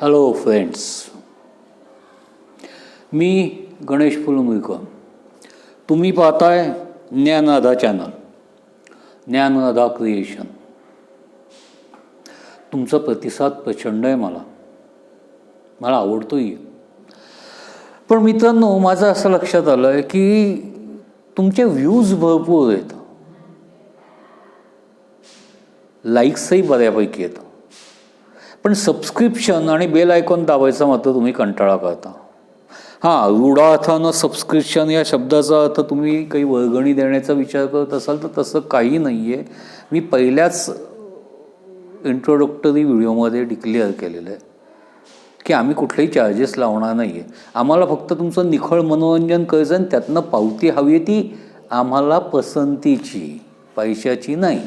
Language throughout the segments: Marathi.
हॅलो फ्रेंड्स मी गणेश फुलमुईकर तुम्ही पाहताय ज्ञानराधा चॅनल ज्ञानराधा क्रिएशन तुमचा प्रतिसाद प्रचंड आहे मला. मला आवडतोही पण मित्रांनो माझं असं लक्षात आलं आहे की तुमचे व्ह्यूज भरपूर आहेत. लाईक्सही बऱ्यापैकी येतं पण सबस्क्रिप्शन आणि बेल आयकॉन दाबायचा मात्र तुम्ही कंटाळा करता. हां रूढार्थानं सबस्क्रिप्शन या शब्दाचा अर्थ तुम्ही काही वर्गणी देण्याचा विचार करत असाल तर तसं काही नाही आहे मी पहिल्याच इंट्रोडक्टरी व्हिडिओमध्ये डिक्लेअर केलेलं आहे की आम्ही कुठलेही चार्जेस लावणार नाही आहे आम्हाला फक्त तुमचं निखळ मनोरंजन करायचं आणि त्यातनं पावती हवी आहे ती आम्हाला पसंतीची पैशाची नाही.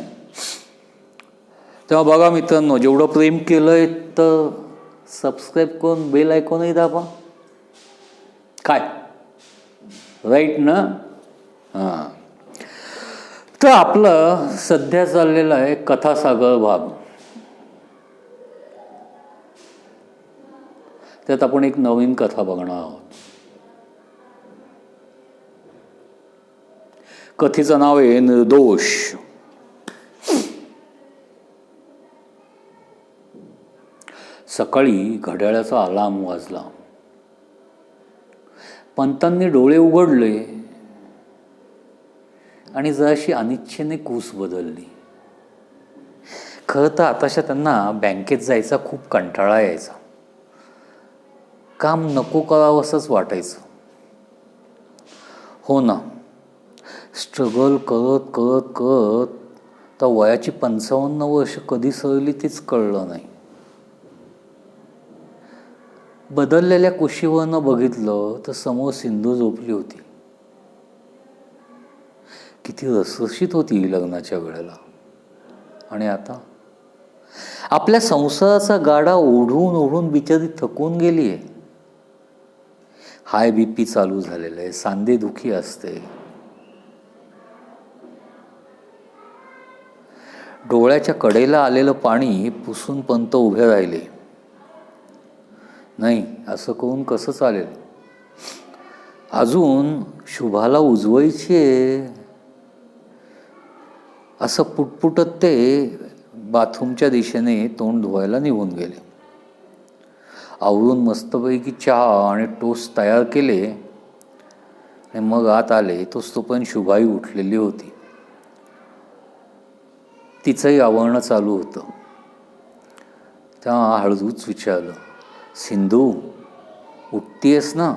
तेव्हा बघा मित्रांनो जेवढं प्रेम केलं आहे तर सबस्क्राईब करून बेल ऐकूनही दाबा. काय? राईट ना? हां. तर आपलं सध्या चाललेलं आहे कथासागर भाग. त्यात आपण एक नवीन कथा बघणार आहोत. कथेचं नाव आहे निर्दोष. सकाळी घड्याळाचा अलार्म वाजला. पंतांनी डोळे उघडले आणि जराशी अनिच्छेने कूस बदलली. खरं तर आताशा त्यांना बँकेत जायचा खूप कंटाळा यायचा. काम नको करावंसंच वाटायचं. हो ना स्ट्रगल करत करत करत तर वयाची पंचावन्न वर्ष कधी सरली तेच कळलं नाही. बदललेल्या कुशीवरनं बघितलं तर समोर सिंधू झोपली होती. किती रसरशीत होती लग्नाच्या वेळेला. आणि आता? आपल्या संसाराचा गाडा ओढून ओढून बिचारी थकून गेली आहे. हाय बी पी चालू झालेलं आहे. सांदे दुखी असते. डोळ्याच्या कडेला आलेलं पाणी पुसून पंत उभे राहिले. नाही असं करून कसं चालेल? अजून शुभाला उजवायची आहे असं पुटपुटत ते बाथरूमच्या दिशेने तोंड धुवायला निघून गेले. आवरून मस्तपैकी चहा आणि टोस्ट तयार केले. आणि मग आत आले तोच तोपर्यंत शुभाई उठलेली होती. तिचंही आवरणं चालू होतं. तेव्हा हळदूच विचारलं सिंधू उठतीयस ना?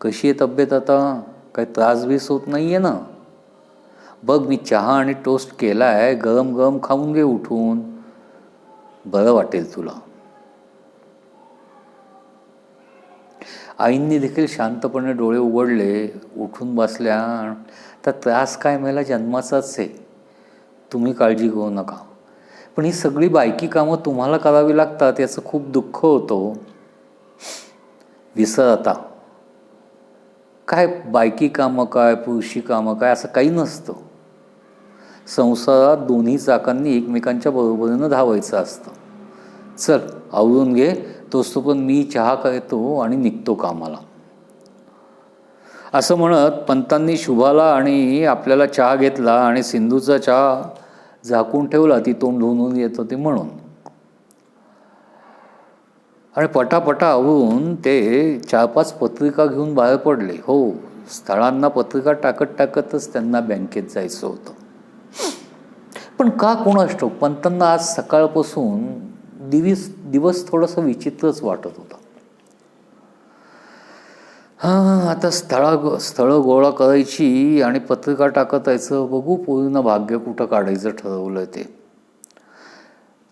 कशी आहे तब्येत आता? काही त्रास बीस होत नाही आहे ना? बघ मी चहा आणि टोस्ट केला आहे गरम गरम खाऊन घे उठून. बरं वाटेल तुला. आईंनी देखील शांतपणे डोळे उघडले उठून बसल्या. तर त्रास काय मला जन्माचाच आहे. तुम्ही काळजी घेऊ नका. पण ही सगळी बायकी कामं तुम्हाला करावी लागतात याचं खूप दुःख होतं हो. विसर आता. काय बायकी कामं काय पुरुषी कामं काय असं काही नसतं. संसारात दोन्ही चाकांनी एकमेकांच्या बरोबरीनं धावायचं असतं. चल आवरून घे तोच तो पण मी चहा करतो आणि निघतो कामाला. असं म्हणत पंतांनी शुभाला आणि आपल्याला चहा घेतला आणि सिंधूचा चहा झाकून ठेवला ती तोंड धुवून येत होती म्हणून. आणि पटापटा आवरून ते चार पाच पत्रिका घेऊन बाहेर पडले. हो स्थळांना पत्रिका टाकत टाकतच त्यांना बँकेत जायचं होतं. पण का कोणास ठाऊक पंतांना आज सकाळपासून दिवस दिवस थोडंसं विचित्रच वाटत होता. हां आता स्थळा स्थळं गोळा करायची आणि पत्रिका टाकत यायचं बघू पूर्ण भाग्य कुठं काढायचं ठरवलं ते.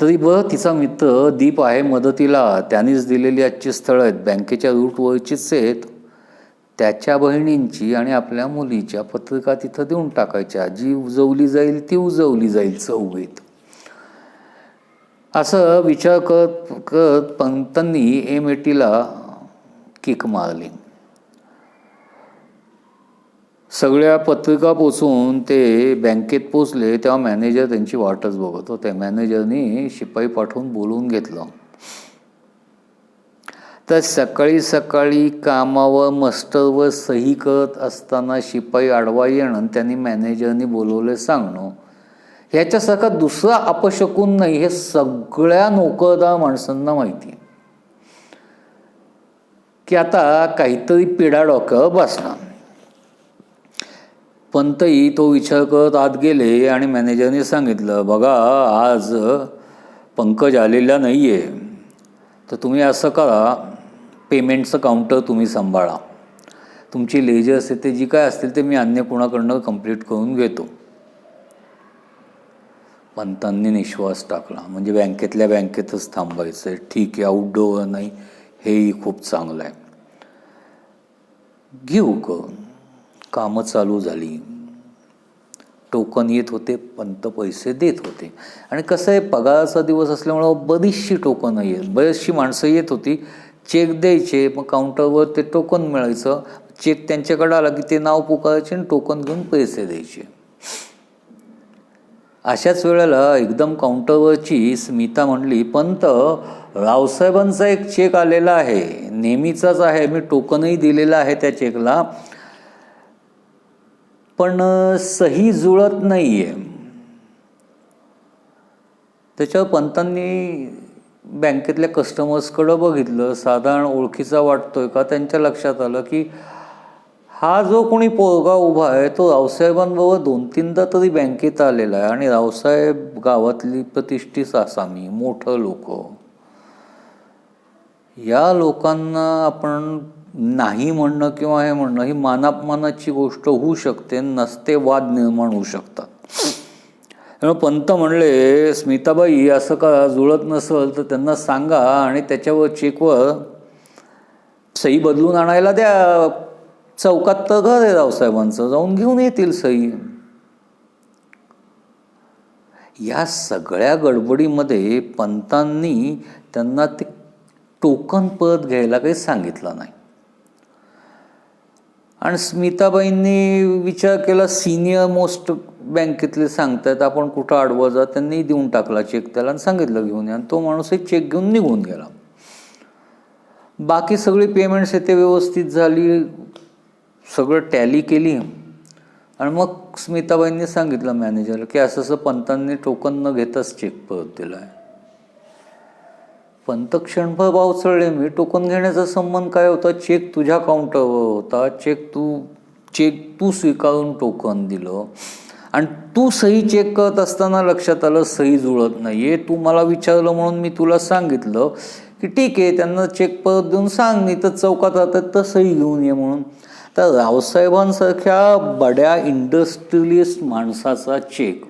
तरी बरं तिचा मित्र दीप आहे मदतीला. त्यांनीच दिलेली आजची स्थळं आहेत. बँकेच्या रूटवरचीच आहेत. त्याच्या बहिणींची आणि आपल्या मुलीच्या पत्रिका तिथं देऊन टाकायच्या. जी उजवली जाईल ती उजवली जाईल चौघीत. असं विचार करत करत पंतांनी एम एटीला किक मारली. सगळ्या पत्रिका पोचून ते बँकेत पोचले तेव्हा मॅनेजर त्यांची वाटच बघत होते. मॅनेजरनी शिपाई पाठवून बोलवून घेतलं. तर सकाळी सकाळी कामावर मस्टरवर सही करत असताना शिपाई आडवा येणं त्यांनी मॅनेजरनी बोलवले सांगणं ह्याच्यासारखा दुसरा अपशकून नाही हे सगळ्या नोकरदार माणसांना माहिती आहे. की आता काहीतरी पिढा डोक्यावर बसणार. पंतही तो विचार करत आत गेले आणि मॅनेजरने सांगितलं बघा आज पंकज आलेला नाही आहे तर तुम्ही असं करा पेमेंटचं काउंटर तुम्ही सांभाळा. तुमची लेजर्स असते ते जी काय असतील ते मी अन्य कोणाकडनं कंप्लीट करून घेतो. पंतांनी निश्वास टाकला. म्हणजे बँकेतल्या बँकेतच थांबायचं आहे ठीक आहे आउटडोअर नाही हेही खूप चांगलं आहे घेऊ करून कामं चालू झाली. टोकन येत होते पंत पैसे देत होते. आणि कसं आहे पगाराचा दिवस असल्यामुळं बरीचशी टोकनं येत बरीचशी माणसं येत होती. चेक द्यायचे मग काउंटरवर ते टोकन मिळायचं. चेक त्यांच्याकडे आला की ते नाव पुकारायचे आणि टोकन घेऊन पैसे द्यायचे. अशाच वेळेला एकदम काउंटरवरची स्मिता म्हणली पंत रावसाहेबांचा एक चेक आलेला आहे. नेहमीचाच आहे. मी टोकनही दिलेलं आहे त्या चेकला. पण सही जुळत नाही आहे त्याच्यावर पंतांनी बँकेतल्या कस्टमर्सकडं बघितलं साधारण ओळखीचा वाटतोय का? त्यांच्या लक्षात आलं की हा जो कोणी पोरगा उभा आहे तो रावसाहेबांबरोबर दोन तीनदा तरी बँकेत आलेला आहे आणि रावसाहेब गावातली प्रतिष्ठित आसामी मोठं लोक. या लोकांना आपण नाही म्हणणं किंवा हे म्हणणं ही मानापमानाची गोष्ट होऊ शकते नसते वाद निर्माण होऊ शकतात. त्यामुळे पंत म्हणले स्मिताबाई असं का जुळत नसेल तर त्यांना सांगा आणि त्याच्यावर चेकवर सही बदलून आणायला द्या. चौकात तर घर आहे रावसाहेबांचं जाऊन घेऊन येतील सही. या सगळ्या गडबडीमध्ये पंतांनी त्यांना ते टोकन परत घ्यायला काही सांगितलं नाही. आणि स्मिताबाईंनी विचार केला सिनियर मोस्ट बँकेतले सांगतायत आपण कुठं अडवं जा त्यांनी देऊन टाकला चेक त्याला आणि सांगितलं घेऊन या. आणि तो माणूसही चेक घेऊन निघून गेला. बाकी सगळी पेमेंट्स येते व्यवस्थित झाली. सगळं टॅली केली. आणि मग स्मिताबाईंनी सांगितलं मॅनेजरला की असं असं पंतांनी टोकन न घेताच चेक परत दिला आहे पंत क्षणभर भाव मी टोकन घेण्याचा संबंध काय होता? चेक तुझ्या काउंटरवर होता. चेक तू चेक तू स्वीकारून टोकन दिलं. आणि तू सही चेक करत असताना लक्षात आलं सही जुळत नाही आहे तू मला विचारलं म्हणून मी तुला सांगितलं की ठीक आहे त्यांना चेक परत देऊन सांग नाही तर चौकात राहतात तर सही घेऊन ये म्हणून. तर रावसाहेबांसारख्या बड्या इंडस्ट्रियलिस्ट माणसाचा चेक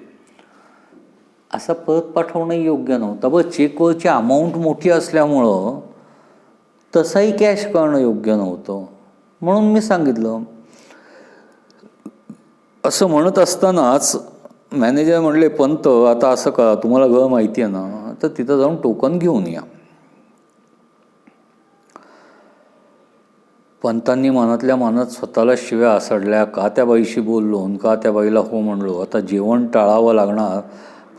असा परत पाठवणं योग्य नव्हतं. बरं चेकवरची अमाऊंट मोठी असल्यामुळं तसाही कॅश करणं योग्य नव्हतं. म्हणून मी सांगितलं असं म्हणत असतानाच मॅनेजर म्हणले पंत आता असं करा तुम्हाला घर माहिती आहे ना तर तिथं जाऊन टोकन घेऊन या. पंतांनी मनातल्या मनात स्वतःला शिव्या आसडल्या का त्या बाईशी बोललो? का त्या बाईला हो म्हणलो? आता जेवण टाळावं लागणार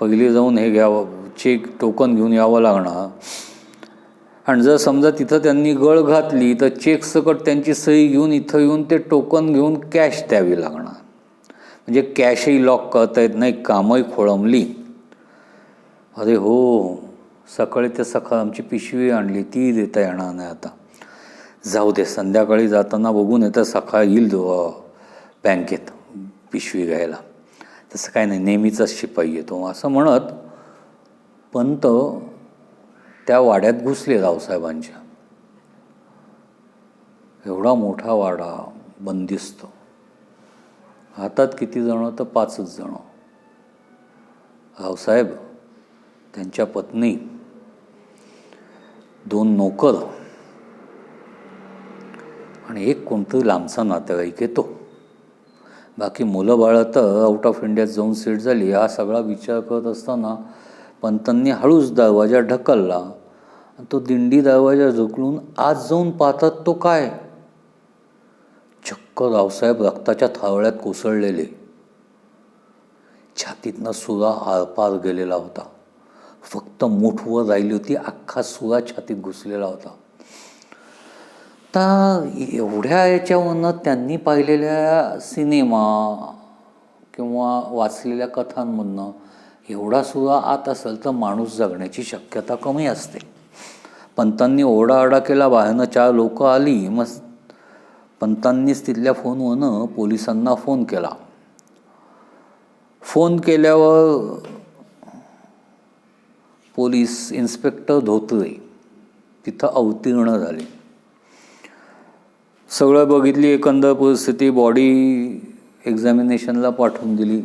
पहिले जाऊन हे घ्यावं चेक टोकन घेऊन यावं लागणार. आणि जर समजा तिथं त्यांनी गळ घातली तर चेक सकट त्यांची सही घेऊन इथं येऊन ते टोकन घेऊन कॅश द्यावी लागणार. म्हणजे कॅशही लॉक करता येत नाही कामही खोळंबली. अरे हो सकाळी ते सकाळ आमची पिशवी आणली ती देता येणार नाही आता. जाऊ दे संध्याकाळी जाताना बघून येतं सकाळ येईल बँकेत पिशवी घ्यायला. तसं काय नाही नेहमीचाच शिपाई येतो. असं म्हणत पंत त्या वाड्यात घुसले रावसाहेबांच्या. एवढा मोठा वाडा बंदिस्त. हातात किती जणं तर पाचच जणं. रावसाहेब त्यांच्या पत्नी दोन नोकर आणि एक कोणतरी लांबचा नातेवाईक येतो. बाकी मुलं बाळं तर आउट ऑफ इंडियात जाऊन सीट झाली हा सगळा विचार करत असताना पंतांनी हळूच दरवाजा ढकलला. आणि तो दिंडी दरवाजा झुकलून आज जाऊन पाहतात तो काय? चक्क रावसाहेब रक्ताच्या थावळ्यात कोसळलेले. छातीतनं सुरा आरपार गेलेला होता. फक्त मुठवर राहिली होती अख्खा सुरा छातीत घुसलेला होता. आता एवढ्या याच्यावरनं त्यांनी पाहिलेल्या सिनेमा किंवा वाचलेल्या कथांमधनं एवढा सुद्धा आत असेल तर माणूस जगण्याची शक्यता कमी असते. पंतांनी ओरडाओरडा केला बाहेरनं चार लोकं आली मग पंतांनीच तिथल्या फोनवरनं पोलिसांना फोन केला. फोन केल्यावर पोलीस इन्स्पेक्टर धोत्रे तिथं अवतीर्ण झाले. सगळं बघितली एकंदर परिस्थिती बॉडी एक्झामिनेशनला पाठवून दिली.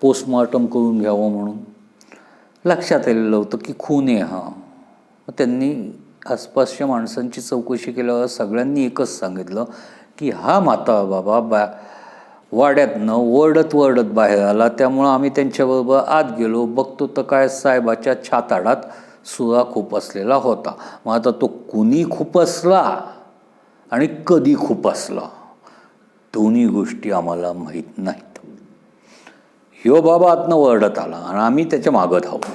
पोस्टमॉर्टम करून घ्यावं म्हणून. लक्षात आलेलं होतं की खून आहे हा. मग त्यांनी आसपासच्या माणसांची चौकशी केल्यावर सगळ्यांनी एकच सांगितलं की हा माता बाबा बा वाड्यातनं वरडत वरडत बाहेर आला. त्यामुळं आम्ही त्यांच्याबरोबर आत गेलो. बघतो तर काय साहेबाच्या छाताडात सुरा खूप असलेला होता. मग आता तो कुणी खूप असला आणि कधी खूप दोन्ही गोष्टी आम्हाला माहीत नाहीत. ह्यो बाबा आतनं वरडत आला आणि आम्ही त्याच्या मागं धावलो.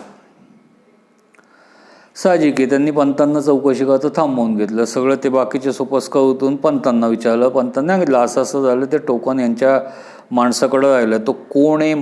साहजिक आहे त्यांनी पंतांना चौकशी करता थांबवून घेतलं. सगळं ते बाकीचे सोपस कवतून पंतांना विचारलं. पंतांना सांगितलं असं असं झालं ते टोकन यांच्या माणसाकडं राहिलं. तो कोण आहे?